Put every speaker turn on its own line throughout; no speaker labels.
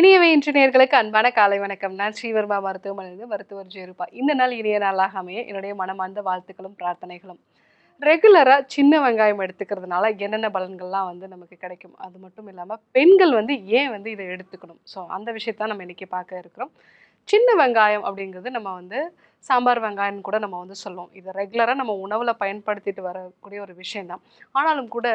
இனியவை இன்ஜினியர்களுக்கு அன்பான காலை வணக்கம். நான் ஸ்ரீவர்மா மருத்துவமனையிலிருந்து மருத்துவர் ஜெருப்பா இந்த நாள் இனிய நாளாக அமைய என்னுடைய மனமார்ந்த வாழ்த்துக்களும் பிரார்த்தனைகளும். ரெகுலராக சின்ன வெங்காயம் எடுத்துக்கிறதுனால என்னென்ன பலன்கள்லாம் வந்து நமக்கு கிடைக்கும்? அது மட்டும் இல்லாமல் பெண்கள் வந்து ஏன் வந்து இதை எடுத்துக்கணும்? ஸோ அந்த விஷயத்தான் நம்ம இன்றைக்கி பார்க்க இருக்கிறோம். சின்ன வெங்காயம் அப்படிங்கிறது நம்ம வந்து சாம்பார் வெங்காயம்னு கூட நம்ம வந்து சொல்லுவோம். இது ரெகுலராக நம்ம உணவில் பயன்படுத்திட்டு வரக்கூடிய ஒரு விஷயந்தான் ஆனாலும் கூட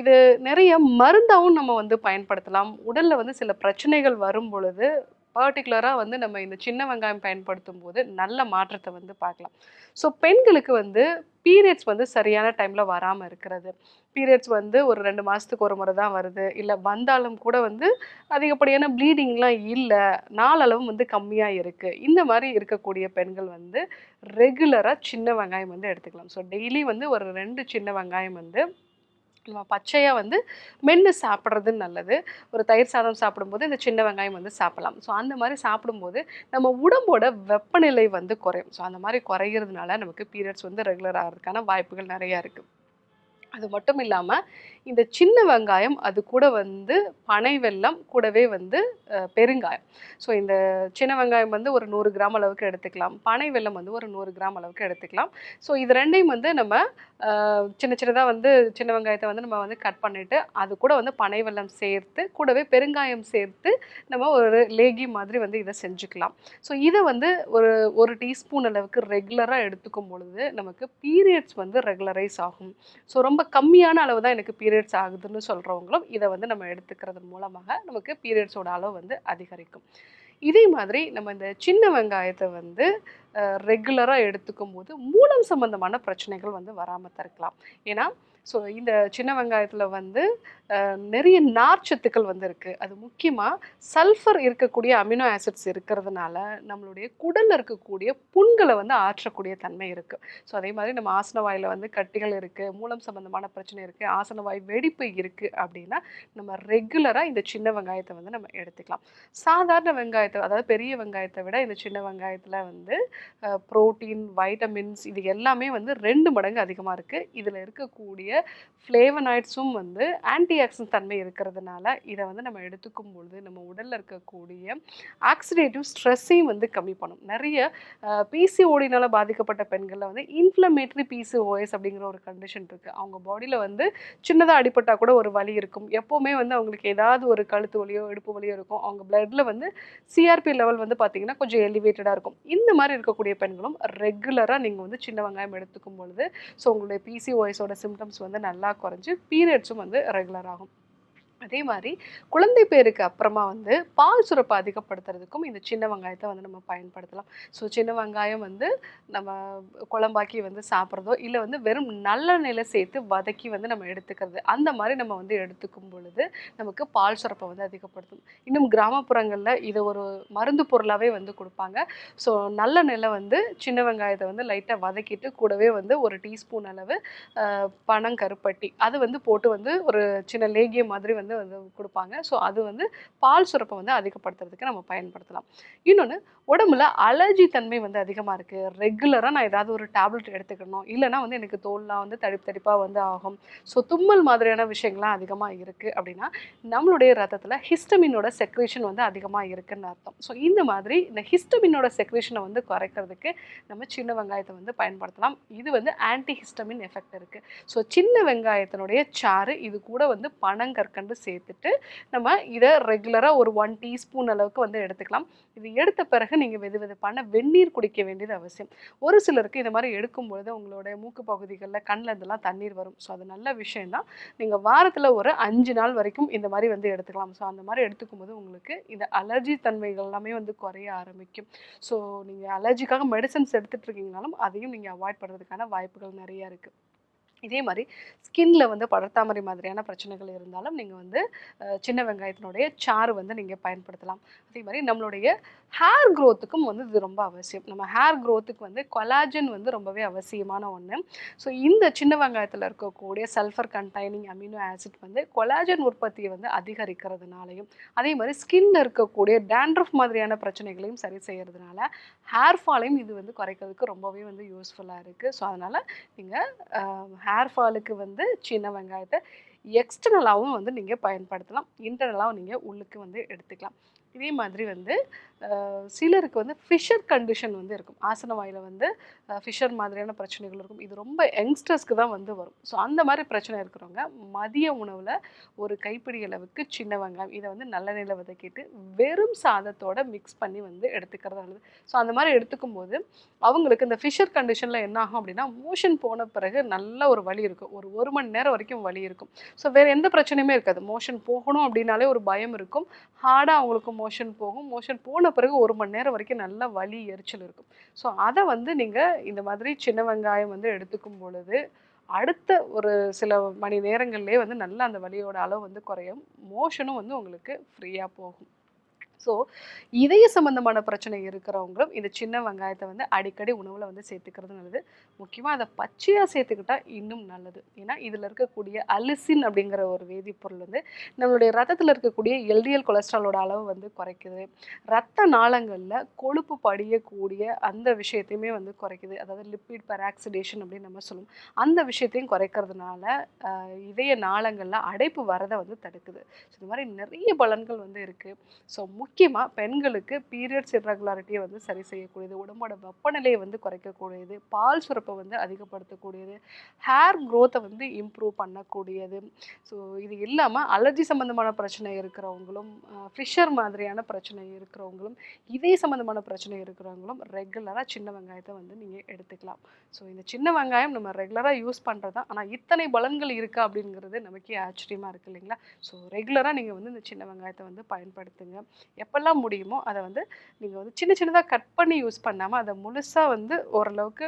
இது நிறைய மருந்தாகவும் நம்ம வந்து பயன்படுத்தலாம். உடலில் வந்து சில பிரச்சனைகள் வரும் பொழுது பர்டிகுலராக வந்து நம்ம இந்த சின்ன வெங்காயம் பயன்படுத்தும் போது நல்ல மாற்றத்தை வந்து பார்க்கலாம். ஸோ பெண்களுக்கு வந்து பீரியட்ஸ் வந்து சரியான டைமில் வராமல் இருக்கிறது. பீரியட்ஸ் வந்து ஒரு ரெண்டு மாதத்துக்கு ஒரு முறை தான் வருது. இல்லை வந்தாலும் கூட வந்து அதிகப்படியான ப்ளீடிங்லாம் இல்லை. நாளளவும் வந்து கம்மியாக இருக்குது இந்த மாதிரி இருக்கக்கூடிய பெண்கள் வந்து ரெகுலராக சின்ன வெங்காயம் வந்து எடுத்துக்கலாம். ஸோ டெய்லி வந்து ஒரு ரெண்டு சின்ன வெங்காயம் வந்து சாப்பிடலாம் பச்சையாக வந்து மென்று சாப்பிட்றது நல்லது. ஒரு தயிர் சாதம் சாப்பிடும்போது இந்த சின்ன வெங்காயம் வந்து சாப்பிடலாம். ஸோ அந்த மாதிரி சாப்பிடும்போது நம்ம உடம்போட வெப்பநிலை வந்து குறையும். ஸோ அந்த மாதிரி குறையிறதுனால நமக்கு பீரியட்ஸ் வந்து ரெகுலர் ஆகிறதுக்கான வாய்ப்புகள் நிறையா இருக்குது அது மட்டும் இல்லாமல் இந்த சின்ன வெங்காயம் அது கூட வந்து பனை வெல்லம் கூடவே வந்து பெருங்காயம். ஸோ இந்த சின்ன வெங்காயம் வந்து ஒரு நூறு கிராம் அளவுக்கு எடுத்துக்கலாம். பனை வெல்லம் வந்து ஒரு நூறு கிராம் அளவுக்கு எடுத்துக்கலாம். ஸோ இது ரெண்டையும் வந்து நம்ம சின்ன சின்னதாக வந்து சின்ன வெங்காயத்தை வந்து நம்ம வந்து கட் பண்ணிவிட்டு அது கூட வந்து பனை வெல்லம் சேர்த்து கூடவே பெருங்காயம் சேர்த்து நம்ம ஒரு லேகி மாதிரி வந்து இதை செஞ்சுக்கலாம். ஸோ இதை வந்து ஒரு ஒரு டீஸ்பூன் அளவுக்கு ரெகுலராக எடுத்துக்கும் பொழுது நமக்கு பீரியட்ஸ் வந்து ரெகுலரைஸ் ஆகும். ஸோ ரொம்ப கம்மியான அளவு தான் எனக்கு பீரியட்ஸ் ஆகுதுன்னு சொல்கிறவங்களும் இதை வந்து நம்ம எடுத்துக்கிறது மூலமாக நமக்கு பீரியட்ஸோட அளவு வந்து அதிகரிக்கும். இதே மாதிரி நம்ம இந்த சின்ன வெங்காயத்தை வந்து ரெகுலராக எடுத்துக்கும் போது மூலம் சம்பந்தமான பிரச்சனைகள் வந்து வராமல் தடுக்கலாம். ஏன்னா ஸோ இந்த சின்ன வெங்காயத்தில் வந்து நிறைய நார்ச்சத்துக்கள் வந்து இருக்குது அது முக்கியமாக சல்ஃபர் இருக்கக்கூடிய அமினோ ஆசிட்ஸ் இருக்கிறதுனால நம்மளுடைய குடலில் இருக்கக்கூடிய புண்களை வந்து ஆற்றக்கூடிய தன்மை இருக்குது ஸோ அதே மாதிரி நம்ம ஆசன வாயில் வந்து கட்டிகள் இருக்குது மூலம் சம்பந்தமான பிரச்சனை இருக்குது ஆசன வாய் வெடிப்பு இருக்குது அப்படின்னா நம்ம ரெகுலராக இந்த சின்ன வெங்காயத்தை வந்து நம்ம எடுத்துக்கலாம். சாதாரண வெங்காயத்தை அதாவது பெரிய வெங்காயத்தை விட இந்த சின்ன வெங்காயத்தில் வந்து புரோட்டீன் வைட்டமின்ஸ் இது எல்லாமே வந்து ரெண்டு மடங்கு அதிகமாக இருக்குது இதில் இருக்கக்கூடிய ஃப்ளேவனாய்ட்ஸும் வந்து ஆன்டி ஆக்சிடென்ட் தன்மை இருக்கிறதுனால இதை வந்து நம்ம எடுத்துக்கும் பொழுது நம்ம உடலில் இருக்கக்கூடிய ஆக்சிடேட்டிவ் ஸ்ட்ரெஸ்ஸையும் வந்து கம்மி பண்ணும். நிறைய பிசிஓடினால் பாதிக்கப்பட்ட பெண்களில் வந்து இன்ஃப்ளமேட்டரி பிசிஓஎஸ் அப்படிங்கிற ஒரு கண்டிஷன் இருக்குது அவங்க பாடியில் வந்து சின்னதாக அடிப்பட்டால் கூட ஒரு வலி இருக்கும். எப்போவுமே வந்து அவங்களுக்கு ஏதாவது ஒரு கழுத்து வலியோ இடுப்பு வலியோ இருக்கும். அவங்க பிளட்டில் வந்து சிஆர்பி லெவல் வந்து பார்த்தீங்கன்னா கொஞ்சம் எலிவேட்டடாக இருக்கும். இந்த மாதிரி இருக்கக்கூடிய பெண்களும் ரெகுலராக நீங்கள் வந்து சின்ன வெங்காயம் எடுத்துக்கும் பொழுது ஸோ உங்களுடைய பிசிஓஎஸோட சிம்டம்ஸ் வந்து நல்லா குறைஞ்சு பீரியட்ஸும் வந்து ரெகுலர் ஆகும். அதே மாதிரி குழந்தை பேருக்கு அப்புறமா வந்து பால் சுரப்பை அதிகப்படுத்துறதுக்கும் இந்த சின்ன வெங்காயத்தை வந்து நம்ம பயன்படுத்தலாம். ஸோ சின்ன வெங்காயம் வந்து நம்ம குழம்பாக்கி வந்து சாப்பிட்றதோ இல்லை வந்து வெறும் நல்லெண்ணெயில் சேர்த்து வதக்கி வந்து நம்ம எடுத்துக்கிறது அந்த மாதிரி நம்ம வந்து எடுத்துக்கும் பொழுது நமக்கு பால் சுரப்பை வந்து அதிகப்படுத்தும். இன்னும் கிராமப்புறங்களில் இதை ஒரு மருந்து பொருளாகவே வந்து கொடுப்பாங்க. ஸோ நல்லெண்ணெயில் வந்து சின்ன வெங்காயத்தை வந்து லைட்டாக வதக்கிட்டு கூடவே வந்து ஒரு டீஸ்பூன் அளவு பனங்கருப்பட்டி அது வந்து போட்டு வந்து ஒரு சின்ன லேகியம் மாதிரி வந்து வந்து கொடுப்பாங்க. ஸோ அது வந்து பால் சுரப்பை வந்து அதிகப்படுத்துறதுக்கு நம்ம பயன்படுத்தலாம். இன்னொன்று உடம்புல அலர்ஜி தன்மை வந்து அதிகமாக இருக்குது ரெகுலராக நான் ஏதாவது ஒரு டேப்லெட் எடுத்துக்கணும். இல்லைனா வந்து எனக்கு தோல்லாம் வந்து தடிப்பு தடிப்பாக வந்து ஆகும். ஸோ தும்மல் மாதிரியான விஷயங்கள்லாம் அதிகமாக இருக்குது அப்படின்னா நம்மளுடைய ரத்தத்தில் ஹிஸ்டமினோட செக்ரேஷன் வந்து அதிகமாக இருக்குன்னு அர்த்தம். ஸோ இந்த மாதிரி இந்த ஹிஸ்டமினோட செக்ரேஷனை வந்து குறைக்கிறதுக்கு நம்ம சின்ன வெங்காயத்தை வந்து பயன்படுத்தலாம். இது வந்து ஆன்டி ஹிஸ்டமின் எஃபெக்ட் இருக்குது ஸோ சின்ன வெங்காயத்தினுடைய சாறு இது கூட வந்து பனங்கற்கண்டு சேர்த்துட்டு நம்ம இதை ரெகுலராக ஒரு ஒன் டீஸ்பூன் அளவுக்கு வந்து எடுத்துக்கலாம். இது எடுத்த பிறகு நீங்கள் வெது வெதுப்பான வெந்நீர் குடிக்க வேண்டியது அவசியம். ஒரு சிலருக்கு இந்த மாதிரி எடுக்கும்பொழுது உங்களோட மூக்கு பகுதிகளில் கண்ணில் இதெல்லாம் தண்ணீர் வரும். ஸோ அது நல்ல விஷயம்தான். நீங்கள் வாரத்தில் ஒரு அஞ்சு நாள் வரைக்கும் இந்த மாதிரி வந்து எடுத்துக்கலாம். ஸோ அந்த மாதிரி எடுத்துக்கும் போது உங்களுக்கு இந்த அலர்ஜி தன்மைகள் எல்லாமே வந்து குறைய ஆரம்பிக்கும். ஸோ நீங்கள் அலர்ஜிக்காக மெடிசன்ஸ் எடுத்துகிட்டு இருக்கீங்கனாலும் அதையும் நீங்கள் அவாய்ட் பண்ணுறதுக்கான வாய்ப்புகள் நிறைய இருக்குது இதே மாதிரி ஸ்கின்ல வந்து படர்த்தாமரை மாதிரியான பிரச்சனைகள் இருந்தாலும் நீங்கள் வந்து சின்ன வெங்காயத்தினுடைய சாறு வந்து நீங்கள் பயன்படுத்தலாம். அதே மாதிரி நம்மளுடைய ஹேர் க்ரோத்துக்கும் வந்து இது ரொம்ப அவசியம். நம்ம ஹேர் க்ரோத்துக்கு வந்து கொலாஜன் வந்து ரொம்பவே அவசியமான ஒன்று ஸோ இந்த சின்ன வெங்காயத்தில் இருக்கக்கூடிய சல்ஃபர் கண்டைனிங் அமினோ ஆசிட் வந்து கொலாஜன் உற்பத்தியை வந்து அதிகரிக்கிறதுனாலையும் அதே மாதிரி ஸ்கின்ல இருக்கக்கூடிய டேண்ட்ரஃப் மாதிரியான பிரச்சனைகளையும் சரி செய்கிறதுனால ஹேர் ஃபாலையும் இது வந்து குறைக்கிறதுக்கு ரொம்பவே வந்து யூஸ்ஃபுல்லாக இருக்குது ஸோ அதனால் நீங்கள் ஹேர் ஹேர் ஃபாலுக்கு வந்து சின்ன வெங்காயத்தை எக்ஸ்டர்னலாகவும் வந்து நீங்கள் பயன்படுத்தலாம். இன்டர்னலாகவும் நீங்கள் உள்ளுக்கு வந்து எடுத்துக்கலாம். இதே மாதிரி வந்து சிலருக்கு வந்து ஃபிஷர் கண்டிஷன் வந்து இருக்கும். ஆசன வாயில் வந்து ஃபிஷர் மாதிரியான பிரச்சனைகள் இருக்கும். இது ரொம்ப யங்ஸ்டர்ஸ்க்கு தான் வந்து வரும். ஸோ அந்த மாதிரி பிரச்சனை இருக்கிறவங்க மதிய உணவில் ஒரு கைப்பிடி அளவுக்கு சின்ன வெங்காயம் இதை வந்து நல்லெண்ணெயில் வதக்கிட்டு வெறும் சாதத்தோட மிக்ஸ் பண்ணி வந்து எடுத்துக்கிறது நல்லது. ஸோ அந்த மாதிரி எடுத்துக்கும் போது அவங்களுக்கு இந்த ஃபிஷர் கண்டிஷனில் என்ன ஆகும் அப்படின்னா மோஷன் போன பிறகு நல்ல ஒரு வழி இருக்கும். ஒரு ஒரு மணி நேரம் வரைக்கும் வழி இருக்கும். ஸோ வேறு எந்த பிரச்சனையுமே இருக்காது. மோஷன் போகணும் அப்படின்னாலே ஒரு பயம் இருக்கும். ஹார்டாக அவங்களுக்கு மோஷன் போகும். மோஷன் போன பிறகு ஒரு மணி நேரம் வரைக்கும் நல்ல வலி எரிச்சல் இருக்கும். ஸோ அதை வந்து நீங்கள் இந்த மாதிரி சின்ன வெங்காயம் வந்து எடுத்துக்கும் பொழுது அடுத்த ஒரு சில மணி நேரங்கள்லேயே வந்து நல்லா அந்த வலியோட அளவு வந்து குறையும். மோஷனும் வந்து உங்களுக்கு ஃப்ரீயாக போகும். ஸோ இதய சம்பந்தமான பிரச்சனை இருக்கிறவங்களும் இந்த சின்ன வெங்காயத்தை வந்து அடிக்கடி உணவில் வந்து சேர்த்துக்கிறது நல்லது. முக்கியமாக அதை பச்சையாக சேர்த்துக்கிட்டா இன்னும் நல்லது. ஏன்னா இதில் இருக்கக்கூடிய அலிசின் அப்படிங்கிற ஒரு வேதிப்பொருள் வந்து நம்மளுடைய ரத்தத்தில் இருக்கக்கூடிய எல்டிஎல் கொலஸ்ட்ராலோட அளவு வந்து குறைக்குது. ரத்த நாளங்களில் கொழுப்பு படியக்கூடிய அந்த விஷயத்தையுமே வந்து குறைக்குது. அதாவது லிப்பிட் பெராக்சிடேஷன் அப்படின்னு நம்ம சொல்லுவோம். அந்த விஷயத்தையும் குறைக்கிறதுனால இதய நாளங்களில் அடைப்பு வரதை வந்து தடுக்குது. ஸோ இந்த மாதிரி நிறைய பலன்கள் வந்து இருக்குது ஸோ முக்கியமாக பெண்களுக்கு பீரியட்ஸ் இர்ரெகுலாரிட்டியை வந்து சரி செய்யக்கூடியது உடம்போட வெப்பநிலையை வந்து குறைக்கக்கூடியது பால் சுரப்பை வந்து அதிகப்படுத்தக்கூடியது ஹேர் க்ரோத்தை வந்து இம்ப்ரூவ் பண்ணக்கூடியது. ஸோ இது இல்லாமல் அலர்ஜி சம்மந்தமான பிரச்சனை இருக்கிறவங்களும் ஃபிஷர் மாதிரியான பிரச்சனை இருக்கிறவங்களும் இதய சம்மந்தமான பிரச்சனை இருக்கிறவங்களும் ரெகுலராக சின்ன வெங்காயத்தை வந்து நீங்கள் எடுத்துக்கலாம். ஸோ இந்த சின்ன வெங்காயம் நம்ம ரெகுலராக யூஸ் பண்ணுறது தான் ஆனால் இத்தனை பலன்கள் இருக்கா அப்படிங்கிறது நமக்கே ஆச்சரியமாக இருக்குது இல்லைங்களா? ஸோ ரெகுலராக நீங்கள் வந்து இந்த சின்ன வெங்காயத்தை வந்து பயன்படுத்துங்க. எப்பெல்லாம் முடியுமோ அதை வந்து நீங்கள் வந்து சின்ன சின்னதாக கட் பண்ணி யூஸ் பண்ணாமல் அதை முழுசாக வந்து ஓரளவுக்கு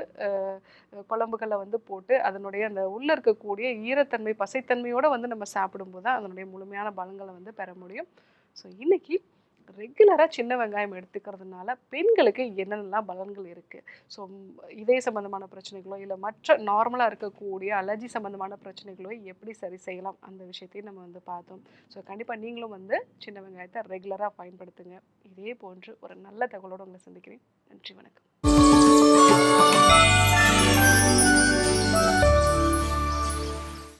குழம்புகளை வந்து போட்டு அதனுடைய அந்த உள்ளே இருக்கக்கூடிய ஈரத்தன்மை பசைத்தன்மையோடு வந்து நம்ம சாப்பிடும்போது தான் அதனுடைய முழுமையான பலங்களை வந்து பெற முடியும். ஸோ இன்றைக்கி ரெகுலராக சின்ன வெங்காயம் எடுத்துக்கிறதுனால பெண்களுக்கு என்னென்னலாம் பலன்கள் இருக்குது ஸோ இதய சம்மந்தமான பிரச்சனைகளோ இல்லை மற்ற நார்மலாக இருக்கக்கூடிய அலர்ஜி சம்மந்தமான பிரச்சனைகளோ எப்படி சரி செய்யலாம்? அந்த விஷயத்தையும் நம்ம வந்து பார்த்தோம். ஸோ கண்டிப்பாக நீங்களும் வந்து சின்ன வெங்காயத்தை ரெகுலராக பயன்படுத்துங்க. இதே போன்று ஒரு நல்ல தகவலோடு உங்களை சந்திக்கிறேன். நன்றி வணக்கம்.